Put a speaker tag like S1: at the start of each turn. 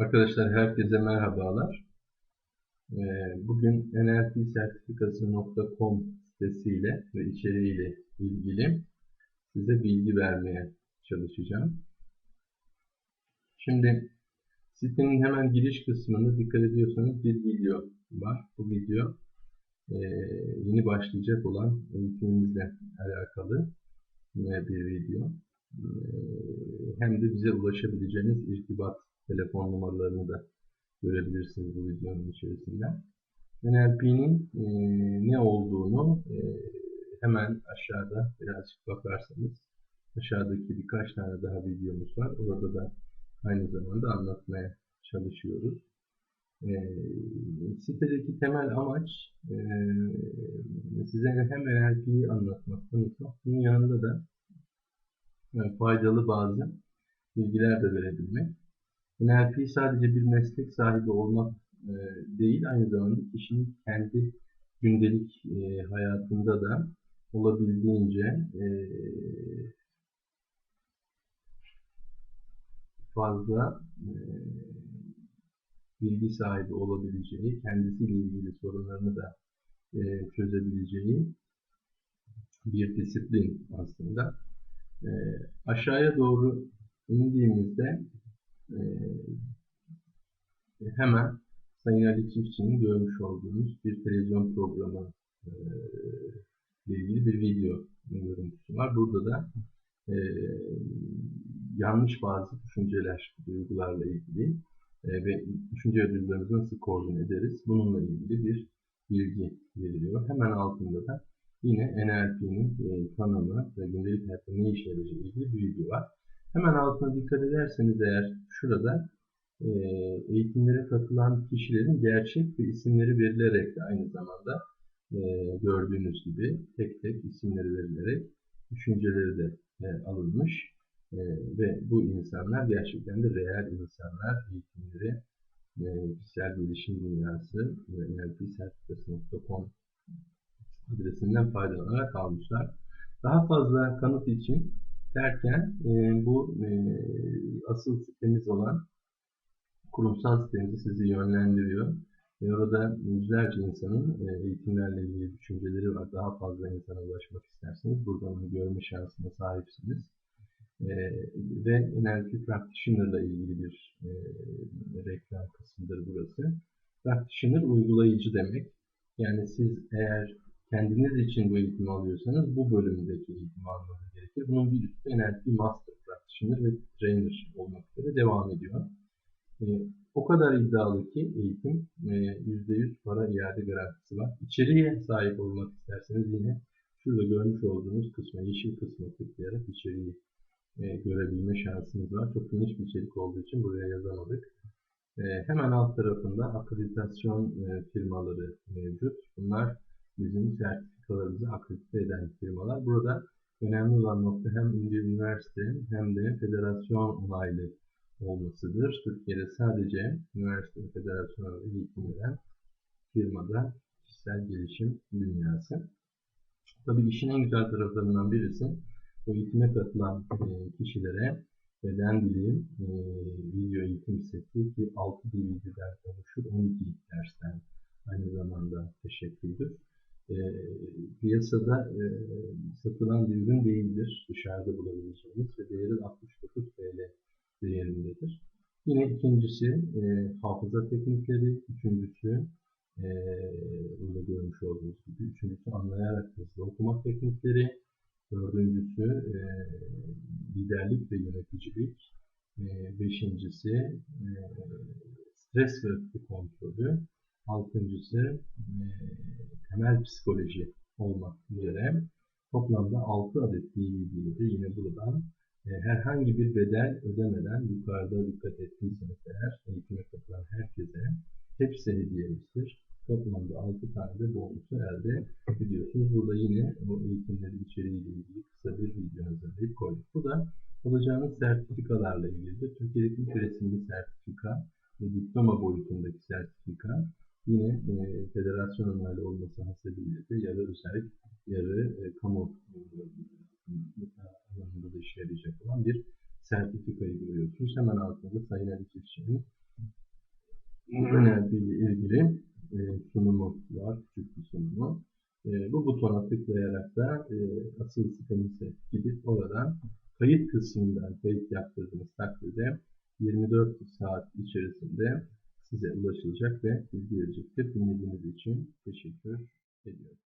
S1: Arkadaşlar herkese merhabalar. Ee, Bugün nlpsertifikası.com sitesiyle ve içeriğiyle ilgili size bilgi vermeye çalışacağım. Şimdi sitenin hemen giriş kısmında dikkat ediyorsanız bir video var. Bu video e, yeni başlayacak olan eğitimimizle alakalı e, bir video. E, hem de bize ulaşabileceğiniz irtibat telefon numaralarını da görebilirsiniz bu videonun içerisinde. NLP'nin e, ne olduğunu e, hemen aşağıda birazcık bakarsanız aşağıdaki birkaç tane daha videomuz var. Orada da aynı zamanda anlatmaya çalışıyoruz. E, sitedeki temel amaç e, size hem NLP'yi anlatmak, tanıtmak, bunun yanında da e, faydalı bazı bilgiler de verebilmek. NLP sadece bir meslek sahibi olmak e, değil, aynı zamanda kişinin kendi gündelik e, hayatında da olabildiğince e, fazla e, bilgi sahibi olabileceği, kendisiyle ilgili sorunlarını da e, çözebileceği bir disiplin aslında. E, aşağıya doğru indiğimizde ee, hemen Sayın Ali Çiftçi'nin görmüş olduğunuz bir televizyon programı e, ile ilgili bir video görüntüsü var. Burada da e, yanlış bazı düşünceler, duygularla ilgili e, ve düşünce duygularımızı nasıl koordine ederiz bununla ilgili bir bilgi veriliyor. Hemen altında da yine NLP'nin e, tanımı ve gündelik hayatta ne işe yarayacağı ilgili bir video var. Hemen altına dikkat ederseniz eğer şurada e, eğitimlere katılan kişilerin gerçek ve isimleri verilerek de aynı zamanda e, gördüğünüz gibi tek tek isimleri verilerek düşünceleri de e, alınmış ve bu insanlar gerçekten de reel insanlar eğitimleri kişisel gelişim dünyası ve nlpsertifikası.com adresinden faydalanarak almışlar. Daha fazla kanıt için derken e, bu e, asıl sitemiz olan kurumsal sitemizi sizi yönlendiriyor. Ve orada yüzlerce insanın e, eğitimlerle ilgili düşünceleri var. Daha fazla insana ulaşmak isterseniz buradan onu görme şansına sahipsiniz. E, ve NLP Practitioner ile ilgili bir e, reklam kısmıdır burası. Practitioner uygulayıcı demek. Yani siz eğer kendiniz için bu eğitimi alıyorsanız bu bölümdeki eğitimi almanız gerekir. Bunun bir üstü NLP Master Practitioner ve Trainer olmak üzere devam ediyor. E, o kadar iddialı ki eğitim e, %100 para iade garantisi var. İçeriğe sahip olmak isterseniz yine şurada görmüş olduğunuz kısma, yeşil kısma tıklayarak içeriği e, görebilme şansınız var. Çok geniş bir içerik olduğu için buraya yazamadık. E, hemen alt tarafında akreditasyon e, firmaları mevcut. Bunlar bizim sertifikalarımızı akredite eden firmalar. Burada önemli olan nokta hem bir üniversite hem de federasyon onaylı olmasıdır. Türkiye'de sadece üniversite ve federasyon eğitim veren firmada kişisel gelişim dünyası. Tabii işin en güzel taraflarından birisi bu eğitime katılan e, kişilere beden dili e, video eğitim seti ki 6 DVD'den oluşur 12 dersten aynı zamanda teşekkürdür e, piyasada e, satılan bir ürün değildir. Dışarıda bulabileceğiniz ve değeri 69 TL değerindedir. Yine ikincisi e, hafıza teknikleri, üçüncüsü e, burada görmüş olduğunuz gibi, üçüncüsü anlayarak hızlı okuma teknikleri, dördüncüsü e, liderlik ve yöneticilik, e, beşincisi e, stres ve kontrolü, altıncısı e, temel psikoloji olmak üzere toplamda 6 adet DVD'de yine buradan e, herhangi bir bedel ödemeden yukarıda dikkat ettiyseniz eğer eğitime katılan herkese hepsi hediyemizdir. Toplamda 6 tane de bonusu elde ediyorsunuz. Burada yine o eğitimlerin içeriğiyle ilgili kısa bir video hazırlayıp koyduk. Bu da alacağınız sertifikalarla ilgilidir. Türkiye'deki resimli sertifika ve diploma boyutundaki sertifika Yine e, federasyon onaylı olması hasebiyle de yarı özel, yarı e, kamu e, alanında da işe yarayacak olan bir sertifikayı görüyorsunuz. Hemen altında Sayın Ali Çiftçi'nin NLP ile ilgili e, sunumu var, küçük bir sunumu. E, bu butona tıklayarak da e, asıl sitemize gidip oradan kayıt kısmından kayıt yaptırdığınız takdirde 24 saat içerisinde size ulaşılacak ve bilgi verecektir. Dinlediğiniz için teşekkür ediyorum.